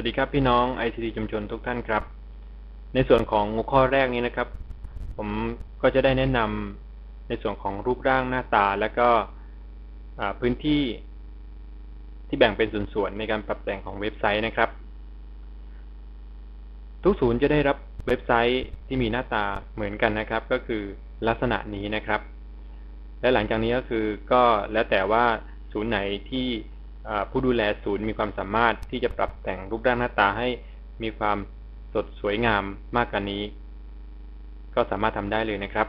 วัสดีครับพี่น้อง ICT ชุมชนทุกท่านครับ ในส่วนของหัวข้อแรกนี้นะครับ ผมก็จะได้แนะนำในส่วนของรูปร่างหน้าตา และก็พื้นที่ที่แบ่งเป็นส่วนๆในการปรับแต่งของเว็บไซต์นะครับ ทุกศูนย์จะได้รับเว็บไซต์ที่มีหน้าตาเหมือนกันนะครับ ก็คือลักษณะนี้นะครับ และหลังจากนี้ก็คือก็แล้วแต่ว่าศูนย์ไหนที่ ผู้ดูแลศูนย์มีความสามารถที่จะปรับแต่งรูปร่างหน้าตาให้มีความสดสวยงามมากกว่านี้ ก็สามารถทำได้เลยนะครับ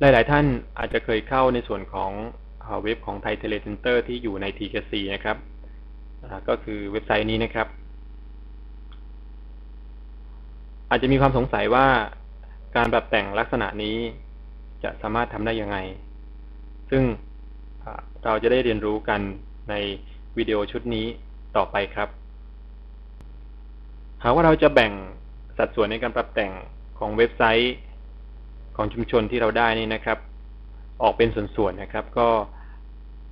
หลาย ๆ ท่านอาจจะเคยเข้าในส่วนของเว็บของไทยเทเลเซนเตอร์ที่อยู่ใน TKC นะครับก็คือเว็บไซต์นี้นะครับ อาจจะมีความสงสัยว่าการปรับแต่งลักษณะนี้จะสามารถทำได้ยังไง ซึ่ง เราจะได้เรียนรู้กันในวิดีโอชุดนี้ต่อไปครับ หากว่าเราจะแบ่งสัดส่วนในการปรับแต่งของเว็บไซต์ของชุมชนที่เราได้นี่นะครับ ออกเป็นส่วนๆนะครับ ก็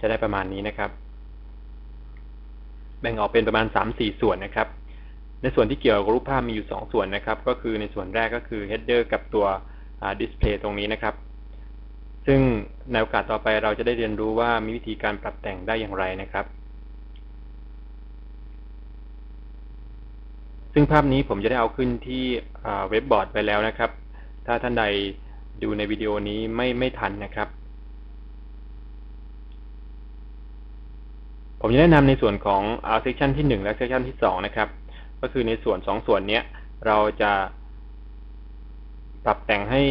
จะได้ประมาณนี้นะครับ แบ่งออกเป็นประมาณสามสี่ส่วนนะครับ ในส่วนที่เกี่ยวกับรูปภาพมีอยู่สองส่วนนะครับ ก็คือในส่วนแรกก็คือ header กับตัว display ตรงนี้นะครับ ซึ่งในโอกาสต่อไปเราจะได้เรียนรู้ว่ามีวิธีการปรับแต่งได้อย่างไรนะครับ ซึ่งภาพนี้ผมจะได้เอาขึ้นที่เว็บบอร์ดไปแล้วนะครับ ถ้าท่านใดดูในวิดีโอนี้ไม่ไม่ทันนะครับ ผมจะแนะนำในส่วนของ section ที่ 1 และ section ที่ 2 นะครับ ก็คือในส่วน 2 ส่วนนี้เราจะปรับแต่งให้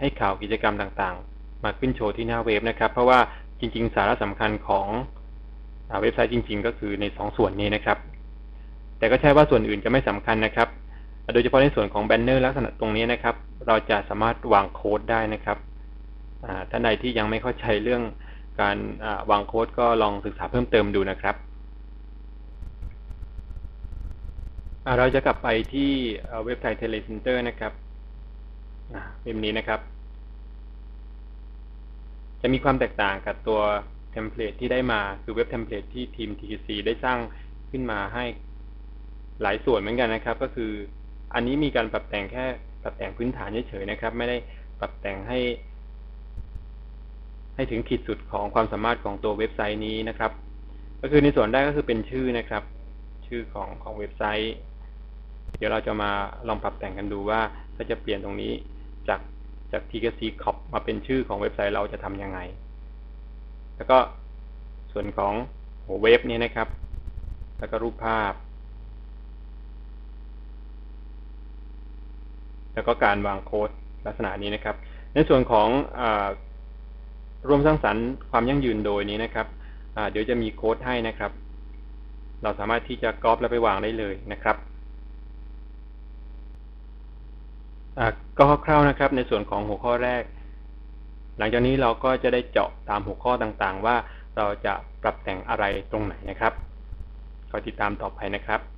ให้ข่าวกิจกรรมต่างๆ มาขึ้นโชว์ที่หน้าเว็บนะครับ เพราะว่าจริง ๆ สาระสำคัญของเว็บไซต์จริง ๆ ก็คือใน2ส่วนนี้นะครับ แต่ก็ใช่ว่าส่วนอื่นจะไม่สำคัญนะครับ โดยเฉพาะในส่วนของแบนเนอร์ลักษณะตรงนี้นะครับ เราจะสามารถวางโค้ดได้นะครับท่านใดที่ยังไม่เข้าใจเรื่องการวางโค้ดก็ลองศึกษาเพิ่มเติมดูนะครับเราจะกลับไปที่เว็บไซต์เทเลเซ็นเตอร์นะครับเว็บนี้นะครับ จะมีความแตกต่างกับตัวเทมเพลตที่ได้มาคือเว็บเทมเพลตที่ทีม TKC ได้สร้างขึ้นมาให้หลายส่วนเหมือนกันนะครับ ก็คือ อันนี้มีการปรับแต่งแค่ปรับแต่งพื้นฐานเฉยๆนะครับ ไม่ได้ปรับแต่งให้ ให้ถึงขีดสุดของความสามารถของตัวเว็บไซต์นี้นะครับ ก็คือในส่วนแรกก็คือเป็นชื่อนะครับ ชื่อของของเว็บไซต์ เดี๋ยวเราจะมาลองปรับแต่งกันดูว่าถ้าจะเปลี่ยนตรงนี้จาก จาก TKC Cop มาเป็นชื่อของเว็บไซต์เราจะทำยังไง แล้วก็ส่วนของหัวเว็บนี้นะครับ แล้วก็รูปภาพ แล้วก็การวางโค้ดลักษณะนี้นะครับ ในส่วนของอรวมสร้างสรรค์ความยั่งยืนโดยนี้นะครับ เดี๋ยวจะมีโค้ดให้นะครับ เราสามารถที่จะก๊อปแล้วไปวางได้เลยนะครับ ก็คร่าวๆนะครับ ในส่วนของหัวข้อแรก หลังจากนี้เราก็จะได้เจาะตามหัวข้อต่างๆ ว่าเราจะปรับแต่งอะไรตรงไหนนะครับคอยติดตามต่อไปนะครับ